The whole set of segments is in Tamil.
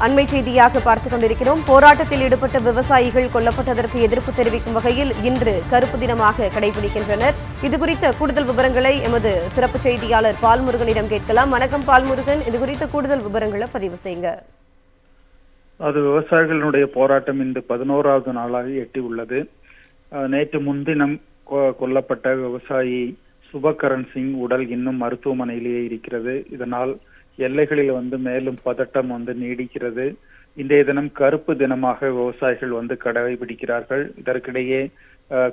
அண்மை செய்தியாக பார்த்துக் கொண்டிருக்கிறோம். போராட்டத்தில் ஈடுபட்ட விவசாயிகள் கொல்லப்பட்டதற்கு எதிர்ப்பு தெரிவிக்கும் வகையில் இன்று கருப்பு தினமாக கடைபிடிக்கின்றனர். இது குறித்த கூடுதல் விவரங்களை எமது சிறப்பு செய்தியாளர் பால்முருகனிடம் கேட்கலாம். வணக்கம் பால்முருகன். இது குறித்த கூடுதல் விவரங்களை பதிவு செய்யுங்க. அது விவசாயிகளுடைய போராட்டம் இன்று பதினோராவது நாளாக எட்டியுள்ளது உள்ளது. நேற்று முன்தினம் கொ- கொல்லப்பட்ட விவசாயி சுபகரன் சிங் உடல் இன்னும் மருத்துவமனையிலேயே இருக்கிறது. இதனால் எல்லைகளில் வந்து மேலும் பதட்டம் வந்து நீடிக்கிறது. இன்றைய தினம் கருப்பு தினமாக விவசாயிகள் வந்து கடைபிடிக்கிறார்கள் இதற்கிடையே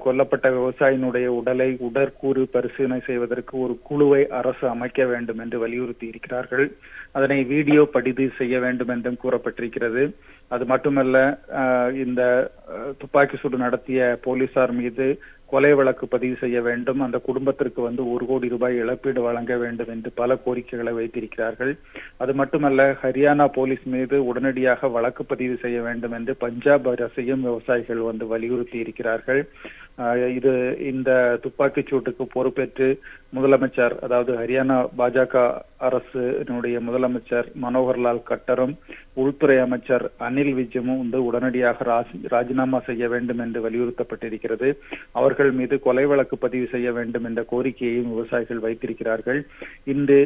கொல்லப்பட்ட விவசாயினுடைய உடலை உடற்கூறு பரிசீலனை செய்வதற்கு ஒரு குழுவை அரசு அமைக்க வேண்டும் என்று வலியுறுத்தி இருக்கிறார்கள். அதனை வீடியோ பதிவு செய்ய வேண்டும் என்றும் கூறப்பட்டிருக்கிறது. அது மட்டுமல்ல இந்த துப்பாக்கி சூடு நடத்திய போலீசார் மீது கொலை வழக்கு பதிவு செய்ய வேண்டும். அந்த குடும்பத்திற்கு வந்து ஒரு கோடி ரூபாய் இழப்பீடு வழங்க வேண்டும் என்று பல கோரிக்கைகளை வைத்திருக்கிறார்கள். அது மட்டுமல்ல ஹரியானா போலீஸ் மீது உடனடியாக வழக்கு பதிவு செய்ய வேண்டும் என்று பஞ்சாப் அரசையும் விவசாயிகள் வந்து வலியுறுத்தி இருக்கிறார்கள். இது இந்த துப்பாக்கிச் சூட்டுக்கு பொறுப்பேற்று முதலமைச்சர் அதாவது ஹரியானா பாஜக அரசினுடைய முதலமைச்சர் மனோகர்லால் கட்டரும் உள்துறை அமைச்சர் அனில் விஜயமும் வந்து உடனடியாக ராஜினாமா செய்ய வேண்டும் என்று வலியுறுத்தப்பட்டிருக்கிறது. அவர்கள் மீது கொலை வழக்கு பதிவு செய்ய வேண்டும் என்ற கோரிக்கையையும் விவசாயிகள் வைத்திருக்கிறார்கள். இன்று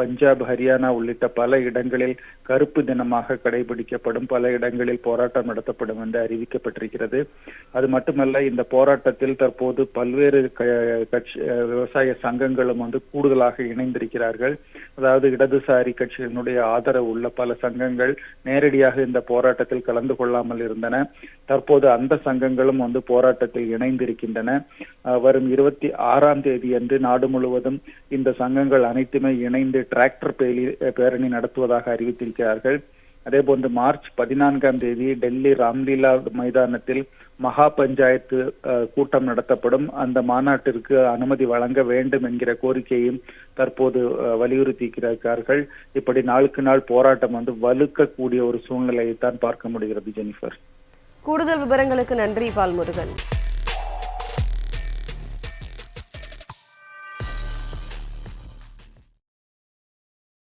பஞ்சாப் ஹரியானா உள்ளிட்ட பல இடங்களில் கருப்பு தினமாக கடைபிடிக்கப்படும் பல இடங்களில் போராட்டம் நடத்தப்படும் என்று அறிவிக்கப்பட்டிருக்கிறது. அது மட்டுமல்ல இந்த போராட்டத்தில் தற்போது பல்வேறு கட்சி விவசாய சங்கங்களும் வந்து கூடுதலாக இணைந்திருக்கிறார்கள். அதாவது இடதுசாரி கட்சிகளினுடைய ஆதரவு உள்ள பல சங்கங்கள் நேரடியாக இந்த போராட்டத்தில் கலந்து கொள்ளாமல் இருந்தன. தற்போது அந்த சங்கங்களும் வந்து போராட்டத்தில் இணைந்திருக்கின்றன. வரும் இருபத்தி ஆறாம் தேதி அன்று நாடு முழுவதும் இந்த சங்கங்கள் அனைத்துமே இணைந்து டிராக்டர் பேலி பேரணி நடத்துவதாக அறிவித்திருக்கிறார்கள். அதே போன்று மார்ச் பதினான்காம் தேதி டெல்லி ராம்லீலா மைதானத்தில் மகா பஞ்சாயத்து கூட்டம் நடத்தப்படும். அந்த மாநாட்டிற்கு அனுமதி வழங்க வேண்டும் என்கிற கோரிக்கையும் தற்போது அஹ், வலியுறுத்தியிருக்கிறார்கள். இப்படி நாளுக்கு நாள் போராட்டம் வந்து வலுக்கக்கூடிய ஒரு சூழ்நிலையை தான் பார்க்க முடிகிறது ஜெனிஃபர். கூடுதல் விவரங்களுக்கு நன்றி பால்முருகன்.